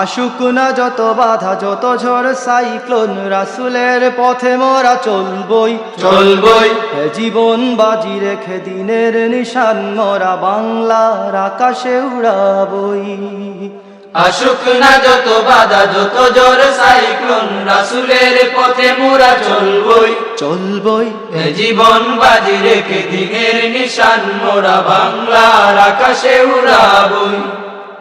আশুক না যত বাধা যত ঝড় সাইক্লোন রাসুলের পথে মোরা চলবই। চলবই। জীবন বাজি রেখে দিনের নিশান মোরা বাংলার আকাশে উড়াবই। আসুক না যত বাধা যত জ্বর সাইক্লোন রাসুলের পথে মোরা চলবই। চলবই। জীবন বাজি রেখে দিনের নিশান মোরা বাংলার আকাশে উড়াবই।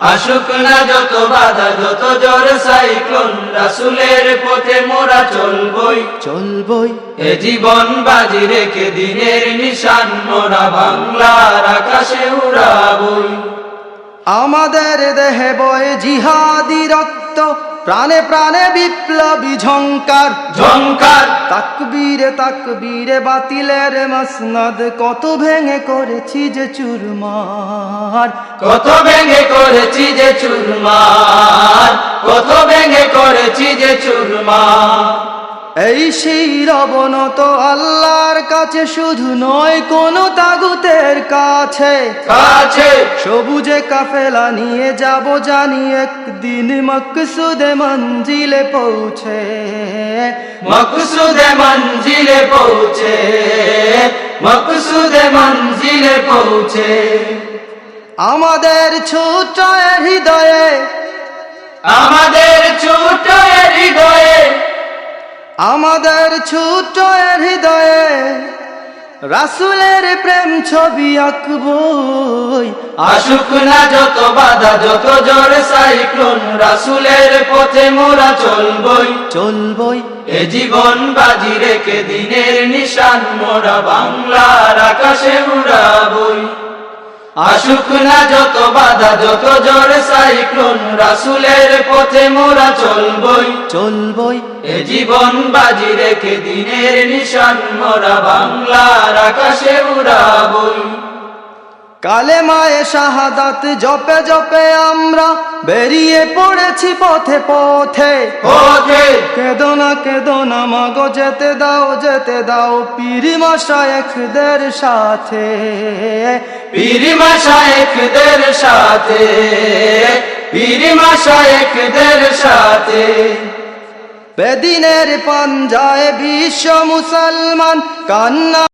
আসুক না যত বাধা যত জ্বর সাইক্লোন রাসুলের পথে মোরা চলবই। চলবই। এ জীবন বাজি রেখে দিনের নিশান মোরা বাংলার আকাশে উড়াবই। আমাদের দেহে বয় জিহাদি রক্ত প্রাণে প্রাণে বিপ্লবী ঝঙ্কার ঝঙ্কার তাকবীরে তাকবীরে বাতিলের মসনদ। কত ভেঙে করেছি যে চুরমার। কত ভেঙে করেছি যে চুরমার। কত ভেঙে করেছি যে চুরমার। এই সেই রবনত আল্লাহর কাছে শুধু নয় কোনো তাগুতের কাছে। কাছে। সবুজে কাফেলা নিয়ে যাব জানি একদিন মকসুদে মঞ্জিলে পৌঁছে। মকসুদে মঞ্জিলে পৌঁছে। মকসুদে মঞ্জিলে পৌঁছে। আমাদের ছোট হৃদয়ে আমাদের ছোট হৃদয়ে আমাদের ছোট হৃদয়ে রাসুলের প্রেম ছবি আঁকবই। আসুক না যত বাধা যত জ্বর সাইক্লোন রাসুলের পথে মোরা চলবই। চলবই। এ জীবন বাজি রেখে দিনের নিশান মোরা বাংলার আকাশে উড়াবই। আসুক না যত বাধা যত জোর সাইক্লোন রাসুলের পথে মোরা চলবই। চলবই। এ জীবন বাজি রেখে দিনের নিশান মোরা বাংলার আকাশে উড়াবই। কালে মায়ে শাহাদাত জপে জপে আমরা বেরিয়ে পড়েছি পথে পথে। পথে। কেদো না কেদো না মাগো যেতে দাও যেতে দাও পীর মাসায়কদের সাথে। পীরিমা শায়েখদের সাথে পীরিমা শায়েখদের সাথে। বেদিনের পাঞ্জায় বিশ্ব মুসলমান কান্না